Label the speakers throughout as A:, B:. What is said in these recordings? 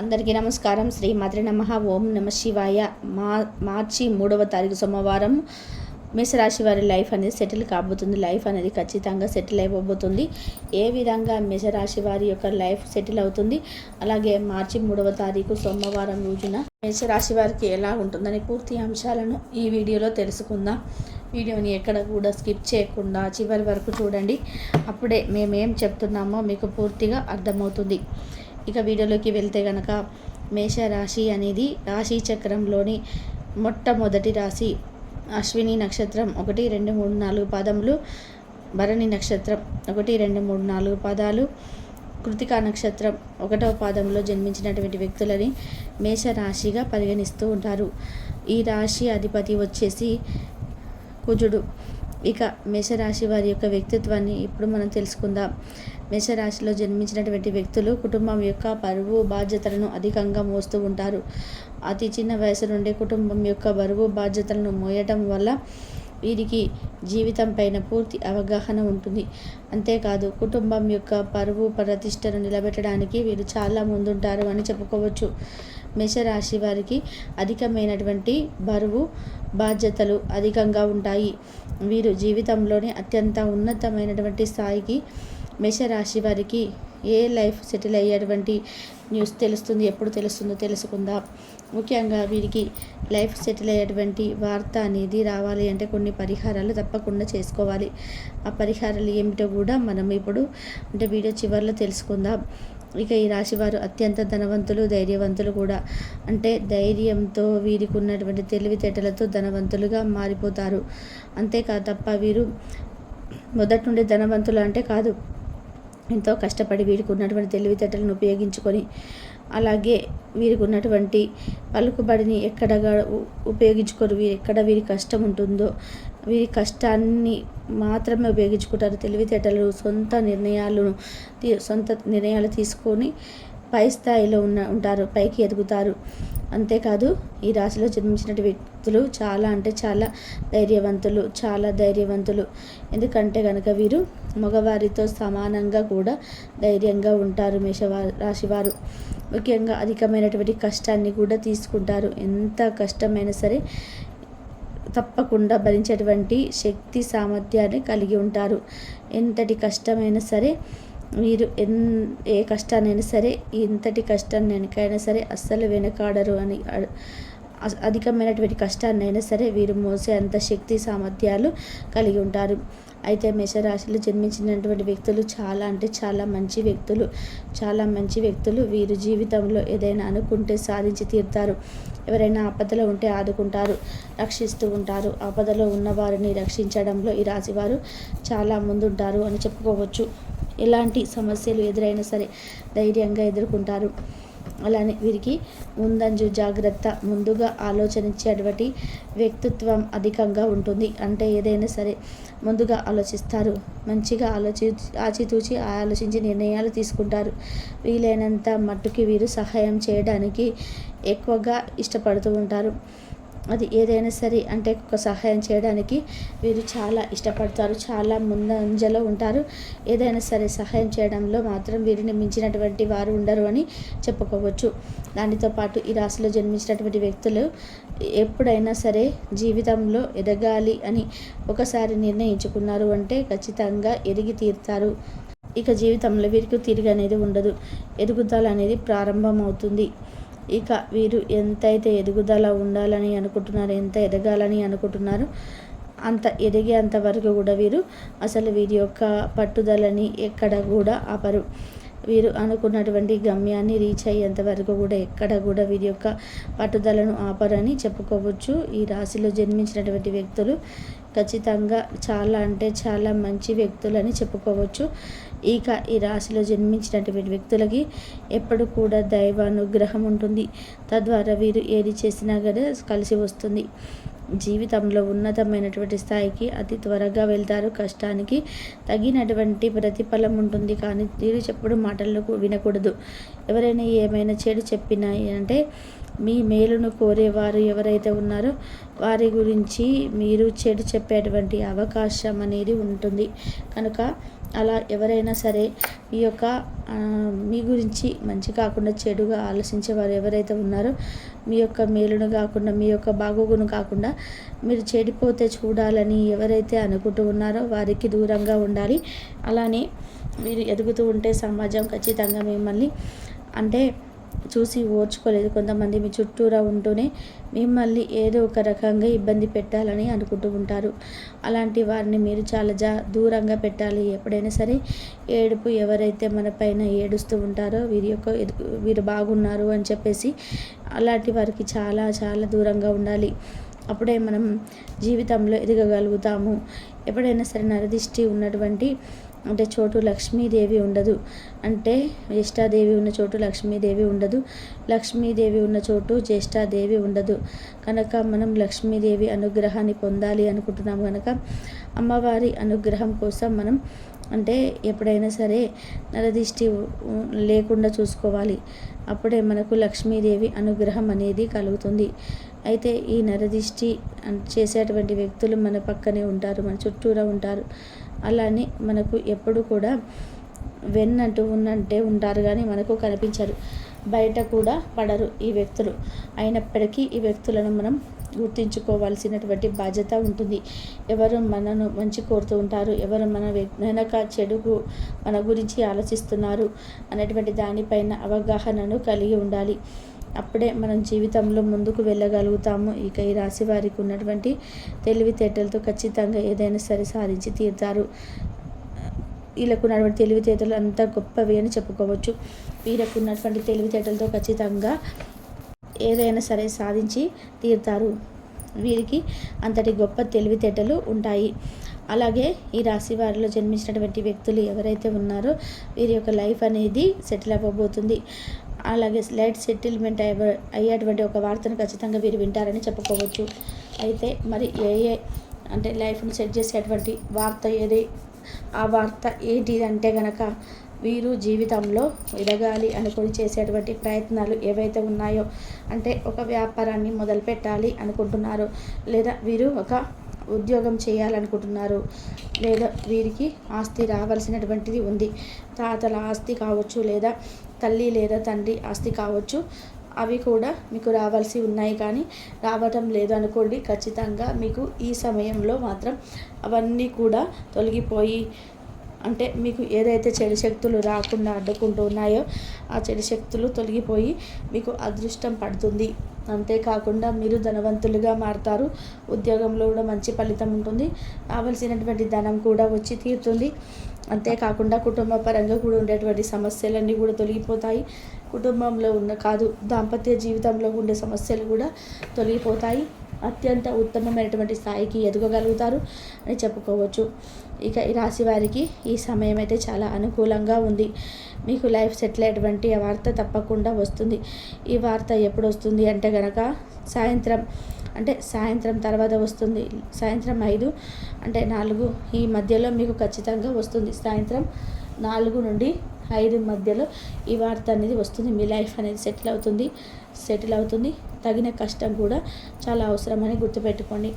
A: అందరికీ నమస్కారం. శ్రీ మధుర నమ. ఓం నమ శివాయ. మా మార్చి మూడవ తారీఖు సోమవారం మేషరాశి వారి లైఫ్ అనేది సెటిల్ కాబోతుంది. లైఫ్ అనేది ఖచ్చితంగా సెటిల్ అయిపోబోతుంది. ఏ విధంగా మేషరాశి వారి యొక్క లైఫ్ సెటిల్ అవుతుంది? అలాగే మార్చి మూడవ తారీఖు సోమవారం రోజున మేషరాశి వారికి ఎలా ఉంటుందని పూర్తి అంశాలను ఈ వీడియోలో తెలుసుకుందాం. వీడియోని ఎక్కడ కూడా స్కిప్ చేయకుండా చివరి వరకు చూడండి. అప్పుడే మేమేం చెప్తున్నామో మీకు పూర్తిగా అర్థమవుతుంది. ఇక వీడియోలోకి వెళ్తే గనక మేషరాశి అనేది రాశి చక్రంలోని మొట్టమొదటి రాశి. అశ్విని నక్షత్రం ఒకటి రెండు మూడు నాలుగు పాదములు. భరణి నక్షత్రం ఒకటి రెండు మూడు నాలుగు పాదాలు. కృతికా నక్షత్రం ఒకటవ పాదంలో జన్మించినటువంటి వ్యక్తులని మేషరాశిగా పరిగణిస్తూ ఉంటారు. ఈ రాశి అధిపతి వచ్చేసి కుజుడు. ఇక మేషరాశి వారి యొక్క వ్యక్తిత్వాన్ని ఇప్పుడు మనం తెలుసుకుందాం. మేషరాశిలో జన్మించినటువంటి వ్యక్తులు కుటుంబం యొక్క పరువు బాధ్యతలను అధికంగా మోస్తూ ఉంటారు. అతి చిన్న వయసు నుండి కుటుంబం యొక్క బరువు బాధ్యతలను మోయటం వల్ల వీరికి జీవితం పైన పూర్తి అవగాహన ఉంటుంది. అంతేకాదు కుటుంబం యొక్క పరువు ప్రతిష్టను నిలబెట్టడానికి వీరు చాలా ముందుంటారు అని చెప్పుకోవచ్చు. మేషరాశి వారికి అధికమైనటువంటి బరువు బాధ్యతలు అధికంగా ఉంటాయి. వీరు జీవితంలోని అత్యంత ఉన్నతమైనటువంటి స్థాయికి మేషరాశి వారికి ఏ లైఫ్ సెటిల్ అయ్యేటువంటి న్యూస్ తెలుస్తుంది ఎప్పుడు తెలుస్తుందో తెలుసుకుందాం. ముఖ్యంగా వీరికి లైఫ్ సెటిల్ అయ్యేటువంటి వార్త అనేది రావాలి అంటే కొన్ని పరిహారాలు తప్పకుండా చేసుకోవాలి. ఆ పరిహారాలు ఏమిటో కూడా మనం ఇప్పుడు అంటే వీడియో చివరిలో తెలుసుకుందాం. ఇక ఈ రాశివారు అత్యంత ధనవంతులు ధైర్యవంతులు కూడా. అంటే ధైర్యంతో వీరికి ఉన్నటువంటి తెలివితేటలతో ధనవంతులుగా మారిపోతారు. అంతేకాదు తప్ప వీరు మొదటి నుండి ధనవంతులు అంటే కాదు. ఎంతో కష్టపడి వీరికి ఉన్నటువంటి తెలివితేటలను ఉపయోగించుకొని అలాగే వీరికి ఉన్నటువంటి పలుకుబడిని ఎక్కడగా ఉపయోగించుకోరు. వీరు ఎక్కడ వీరి కష్టం ఉంటుందో వీరి కష్టాన్ని మాత్రమే ఉపయోగించుకుంటారు. తెలివితేటలు సొంత నిర్ణయాలను సొంత నిర్ణయాలు తీసుకొని పై స్థాయిలో ఉన్న ఉంటారు. పైకి ఎదుగుతారు. అంతేకాదు ఈ రాశిలో జన్మించిన వ్యక్తులు చాలా అంటే చాలా ధైర్యవంతులు చాలా ధైర్యవంతులు. ఎందుకంటే కనుక వీరు మగవారితో సమానంగా కూడా ధైర్యంగా ఉంటారు మేషవా రాశివారు. ముఖ్యంగా అధికమైనటువంటి కష్టాన్ని కూడా తీసుకుంటారు. ఎంత కష్టమైనా సరే తప్పకుండా భరించేటువంటి శక్తి సామర్థ్యాన్ని కలిగి ఉంటారు. ఎంతటి కష్టమైనా సరే మీరు ఎన్ ఏ కష్టాన్నైనా సరే ఇంతటి కష్టాన్ని వెనకైనా సరే అస్సలు వెనకాడరు అని అధికమైనటువంటి కష్టాన్నైనా సరే వీరు మోసే అంత శక్తి సామర్థ్యాలు కలిగి ఉంటారు. అయితే మేషరాశిలో జన్మించినటువంటి వ్యక్తులు చాలా అంటే చాలా మంచి వ్యక్తులు చాలా మంచి వ్యక్తులు వీరు జీవితంలో ఏదైనా అనుకుంటే సాధించి తీరుతారు. ఎవరైనా ఆపదలో ఉంటే ఆదుకుంటారు రక్షిస్తూ ఉంటారు. ఆపదలో ఉన్న వారిని రక్షించడంలో ఈ రాశివారు చాలా ముందుంటారు అని చెప్పుకోవచ్చు. ఎలాంటి సమస్యలు ఎదురైనా సరే ధైర్యంగా ఎదుర్కొంటారు. అలానే వీరికి ముందంజు జాగ్రత్త ముందుగా ఆలోచనించేటువంటి వ్యక్తిత్వం అధికంగా ఉంటుంది. అంటే ఏదైనా సరే ముందుగా ఆలోచిస్తారు. మంచిగా ఆలోచి ఆచితూచి ఆలోచించి నిర్ణయాలు తీసుకుంటారు. వీలైనంత మట్టుకి వీరు సహాయం చేయడానికి ఎక్కువగా ఇష్టపడుతూ ఉంటారు. అది ఏదైనా సరే అంటే ఒక సహాయం చేయడానికి వీరు చాలా ఇష్టపడతారు చాలా ముందంజలో ఉంటారు. ఏదైనా సరే సహాయం చేయడంలో మాత్రం వీరిని మించినటువంటి వారు ఉండరు అని చెప్పుకోవచ్చు. దానితో పాటు ఈ రాశిలో జన్మించినటువంటి వ్యక్తులు ఎప్పుడైనా సరే జీవితంలో ఎదగాలి అని ఒకసారి నిర్ణయించుకున్నారు అంటే ఖచ్చితంగా ఎదిగి తీరుతారు. ఇక జీవితంలో వీరికి తిరిగి అనేది ఉండదు. ఎదుగుదల అనేది ప్రారంభమవుతుంది. ఇక వీరు ఎంతైతే ఎదుగుదల ఉండాలని అనుకుంటున్నారు ఎంత ఎదగాలని అనుకుంటున్నారో అంత ఎదిగేంత వరకు కూడా వీరు అసలు వీరి యొక్క పట్టుదలని ఎక్కడ కూడా ఆపరు. వీరు అనుకున్నటువంటి గమ్యాన్ని రీచ్ అయ్యేంత వరకు కూడా ఎక్కడ కూడా వీరి యొక్క పట్టుదలను ఆపరని చెప్పుకోవచ్చు. ఈ రాశిలో జన్మించినటువంటి వ్యక్తులు ఖచ్చితంగా చాలా అంటే చాలా మంచి వ్యక్తులని చెప్పుకోవచ్చు. ఇక ఈ రాశిలో జన్మించినటువంటి వ్యక్తులకి ఎప్పుడు కూడా దైవానుగ్రహం ఉంటుంది. తద్వారా వీరు ఏది చేసినా కూడా కలిసి వస్తుంది. జీవితంలో ఉన్నతమైనటువంటి స్థాయికి అతి త్వరగా వెళ్తారు. కష్టానికి తగినటువంటి ప్రతిఫలం ఉంటుంది. కానీ తీరు చెప్పుడు మాటలకు వినకూడదు. ఎవరైనా ఏమైనా చెడు చెప్పినా అంటే మీ మేలును కోరేవారు ఎవరైతే ఉన్నారో వారి గురించి మీరు చెడు చెప్పేటువంటి అవకాశం అనేది ఉంటుంది. కనుక అలా ఎవరైనా సరే మీ యొక్క మీ గురించి మంచి కాకుండా చెడుగా ఆలోచించే వారు ఎవరైతే ఉన్నారో మీ యొక్క మేలును కాకుండా మీ యొక్క బాగోగును కాకుండా మీరు చెడిపోతే చూడాలని ఎవరైతే అనుకుంటూ ఉన్నారో వారికి దూరంగా ఉండాలి. అలానే మీరు ఎదుగుతూ ఉంటే సమాజం ఖచ్చితంగా మిమ్మల్ని అంటే చూసి ఓర్చుకోలేదు. కొంతమంది మీ చుట్టూరా ఉంటూనే మిమ్మల్ని ఏదో ఒక రకంగా ఇబ్బంది పెట్టాలని అనుకుంటూ ఉంటారు. అలాంటి వారిని మీరు చాలా జా దూరంగా పెట్టాలి. ఎప్పుడైనా సరే ఏడుపు ఎవరైతే మన పైన ఏడుస్తూ ఉంటారో వీరి యొక్క వీరు బాగున్నారు అని చెప్పేసి అలాంటి వారికి చాలా చాలా దూరంగా ఉండాలి. అప్పుడే మనం జీవితంలో ఎదగగలుగుతాము. ఎప్పుడైనా సరే నరదిష్టి ఉన్నటువంటి అంటే చోటు లక్ష్మీదేవి ఉండదు. అంటే జ్యేష్ఠాదేవి ఉన్న చోటు లక్ష్మీదేవి ఉండదు. లక్ష్మీదేవి ఉన్న చోటు జ్యేష్ఠాదేవి ఉండదు. కనుక మనం లక్ష్మీదేవి అనుగ్రహాన్ని పొందాలి అనుకుంటున్నాం కనుక అమ్మవారి అనుగ్రహం కోసం మనం అంటే ఎప్పుడైనా సరే నరదిష్టి లేకుండా చూసుకోవాలి. అప్పుడే మనకు లక్ష్మీదేవి అనుగ్రహం అనేది కలుగుతుంది. అయితే ఈ నరదిష్టి చేసేటువంటి వ్యక్తులు మన పక్కనే ఉంటారు మన చుట్టూరా ఉంటారు. అలానే మనకు ఎప్పుడు కూడా వెన్నంటూ ఉన్నట్టే ఉంటారు కానీ మనకు కనిపించరు. బయట కూడా పడరు ఈ వ్యక్తులు. అయినప్పటికీ ఈ వ్యక్తులను మనం గుర్తించుకోవాల్సినటువంటి బాధ్యత ఉంటుంది. ఎవరు మనను మంచి కోరుతూ ఉంటారు ఎవరు మన వెనక చెడుకు మన గురించి ఆలోచిస్తున్నారు అనేటువంటి దానిపైన అవగాహనను కలిగి ఉండాలి. అప్పుడే మనం జీవితంలో ముందుకు వెళ్ళగలుగుతాము. ఇక ఈ రాశి వారికి ఉన్నటువంటి తెలివితేటలతో ఖచ్చితంగా ఏదైనా సరే సాధించి తీరుతారు. వీళ్ళకు ఉన్నటువంటి తెలివితేటలు అంత గొప్పవి అని చెప్పుకోవచ్చు. వీళ్ళకు ఉన్నటువంటి తెలివితేటలతో ఖచ్చితంగా ఏదైనా సరే సాధించి తీరుతారు. వీరికి అంతటి గొప్ప తెలివితేటలు ఉంటాయి. అలాగే ఈ రాశి వారిలో జన్మించినటువంటి వ్యక్తులు ఎవరైతే ఉన్నారో వీరి యొక్క లైఫ్ అనేది సెటిల్ అవ్వబోతుంది. అలాగే లైట్ సెటిల్మెంట్ అయ్యే అయ్యేటువంటి ఒక వార్తను ఖచ్చితంగా వీరు వింటారని చెప్పుకోవచ్చు. అయితే మరి ఏ ఏ అంటే లైఫ్ను సెట్ చేసేటువంటి వార్త ఏది? ఆ వార్త ఏంటి అంటే గనక వీరు జీవితంలో ఎదగాలి అనుకొని చేసేటువంటి ప్రయత్నాలు ఏవైతే ఉన్నాయో అంటే ఒక వ్యాపారాన్ని మొదలుపెట్టాలి అనుకుంటున్నారు లేదా వీరు ఒక ఉద్యోగం చేయాలనుకుంటున్నారు లేదా వీరికి ఆస్తి రావాల్సినటువంటిది ఉంది తాతల ఆస్తి కావచ్చు లేదా తల్లి లేదా తండ్రి ఆస్తి కావచ్చు. అవి కూడా మీకు రావాల్సి ఉన్నాయి కానీ రావటం లేదు అనుకోండి ఖచ్చితంగా మీకు ఈ సమయంలో మాత్రం అవన్నీ కూడా తొలగిపోయి అంటే మీకు ఏదైతే చెడు శక్తులు రాకుండా అడ్డుకుంటూ ఉన్నాయో ఆ చెడు శక్తులు తొలగిపోయి మీకు అదృష్టం పడుతుంది. అంతేకాకుండా మీరు ధనవంతులుగా మారుతారు. ఉద్యోగంలో కూడా మంచి ఫలితం ఉంటుంది. కావలసినటువంటి ధనం కూడా వచ్చి తీరుతుంది. అంతేకాకుండా కుటుంబ పరంగా కూడా ఉండేటువంటి సమస్యలన్నీ కూడా తొలగిపోతాయి. కుటుంబంలో ఉన్న కాదు దాంపత్య జీవితంలో ఉండే సమస్యలు కూడా తొలగిపోతాయి. అత్యంత ఉత్తమమైనటువంటి స్థాయికి ఎదగగలుగుతారు అని చెప్పుకోవచ్చు. ఇక ఈ రాశి వారికి ఈ సమయం అయితే చాలా అనుకూలంగా ఉంది. మీకు లైఫ్ సెటిల్ అయ్యేటువంటి ఆ వార్త తప్పకుండా వస్తుంది. ఈ వార్త ఎప్పుడు వస్తుంది అంటే గనక సాయంత్రం అంటే సాయంత్రం తర్వాత వస్తుంది. సాయంత్రం ఐదు అంటే నాలుగు ఈ మధ్యలో మీకు ఖచ్చితంగా వస్తుంది. సాయంత్రం నాలుగు నుండి ఐదు మధ్యలో ఈ వార్త అనేది వస్తుంది. మీ లైఫ్ అనేది సెటిల్ అవుతుంది. సెటిల్ అవుతుంది. తగిన కష్టం కూడా చాలా అవసరమని గుర్తుపెట్టుకోండి.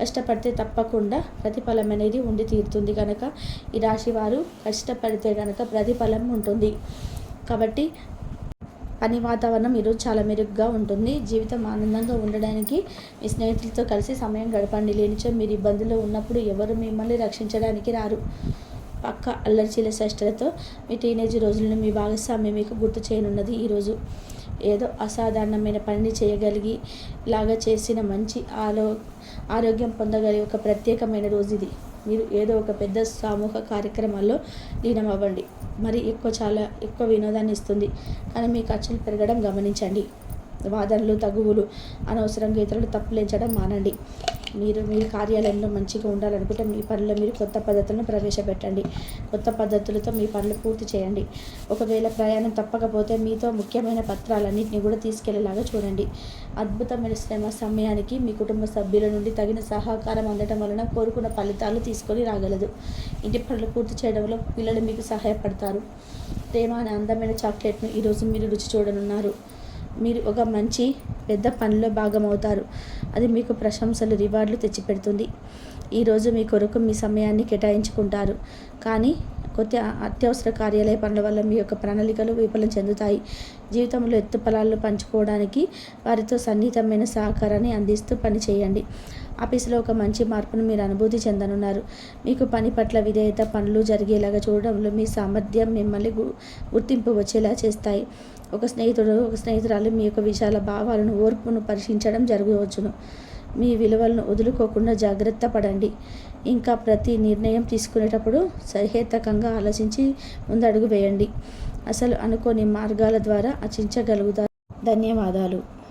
A: కష్టపడితే తప్పకుండా ప్రతిఫలం అనేది ఉండి తీరుతుంది కనుక ఈ రాశి వారు కష్టపడితే కనుక ప్రతిఫలం ఉంటుంది. కాబట్టి పని వాతావరణం ఈరోజు చాలా మెరుగ్గా ఉంటుంది. జీవితం ఆనందంగా ఉండడానికి మీ స్నేహితులతో కలిసి సమయం గడపండి. లేనిచో మీరు ఇబ్బందుల్లో ఉన్నప్పుడు ఎవరు మిమ్మల్ని రక్షించడానికి రారు. పక్క అల్లర్చీల చేష్టలతో మీ టీనేజ్ రోజులను మీ భాగస్వామి మీకు గుర్తు చేయనున్నది ఈరోజు. ఏదో అసాధారణమైన పనిని చేయగలిగి లాగా చేసిన మంచి ఆలో ఆరోగ్యం పొందగలిగే ఒక ప్రత్యేకమైన రోజు ఇది. మీరు ఏదో ఒక పెద్ద సామూహిక కార్యక్రమాల్లో లీనం అవ్వండి మరి ఎక్కువ చాలా ఎక్కువ వినోదాన్ని ఇస్తుంది. కానీ మీ ఖర్చులు పెరగడం గమనించండి. వాదనలు తగువులు అనవసరంగా ఇతరులు తప్పులేంచడం మానండి. మీరు మీ కార్యాలయంలో మంచిగా ఉండాలనుకుంటే మీ పనుల్లో మీరు కొత్త పద్ధతులను ప్రవేశపెట్టండి. కొత్త పద్ధతులతో మీ పనులు పూర్తి చేయండి. ఒకవేళ ప్రయాణం తప్పకపోతే మీతో ముఖ్యమైన పత్రాలన్నింటినీ కూడా తీసుకెళ్ళేలాగా చూడండి. అద్భుతమైన శ్రమ సమయానికి మీ కుటుంబ సభ్యుల నుండి తగిన సహకారం అందడం వలన కోరుకున్న ఫలితాలు తీసుకొని రాగలదు. ఇంటి పనులు పూర్తి చేయడంలో పిల్లలు మీకు సహాయపడతారు. ప్రేమ అనే అందమైన చాక్లెట్ను ఈరోజు మీరు రుచి చూడనున్నారు. మీరు ఒక మంచి పెద్ద పనిలో భాగమవుతారు. అది మీకు ప్రశంసలు రివార్డులు తెచ్చిపెడుతుంది. ఈరోజు మీ కొరకు మీ సమయాన్ని కేటాయించుకుంటారు. కానీ కొత్త అత్యవసర కార్యాలయ పనుల వల్ల మీ యొక్క ప్రణాళికలు విఫలం చెందుతాయి. జీవితంలో ఎత్తు ఫలాలు పంచుకోవడానికి వారితో సన్నిహితమైన సహకారాన్ని అందిస్తూ పని చేయండి ఆఫీసులో ఒక మంచి మార్పును మీరు అనుభూతి చెందనున్నారు. మీకు పని పట్ల విధేయత పనులు జరిగేలాగా చూడడంలో మీ సామర్థ్యం మిమ్మల్ని గుర్తింపు వచ్చేలా చేస్తాయి. ఒక స్నేహితుడు ఒక స్నేహితురాలు మీ యొక్క విశాల భావాలను ఓర్పును పరీక్షించడం జరగవచ్చును. మీ విలువలను వదులుకోకుండా జాగ్రత్త పడండి. ఇంకా ప్రతి నిర్ణయం తీసుకునేటప్పుడు సహేతకంగా ఆలోచించి ముందడుగు వేయండి. అసలు అనుకోని మార్గాల ద్వారా ఆచించగలుగుతారు ధన్యవాదాలు.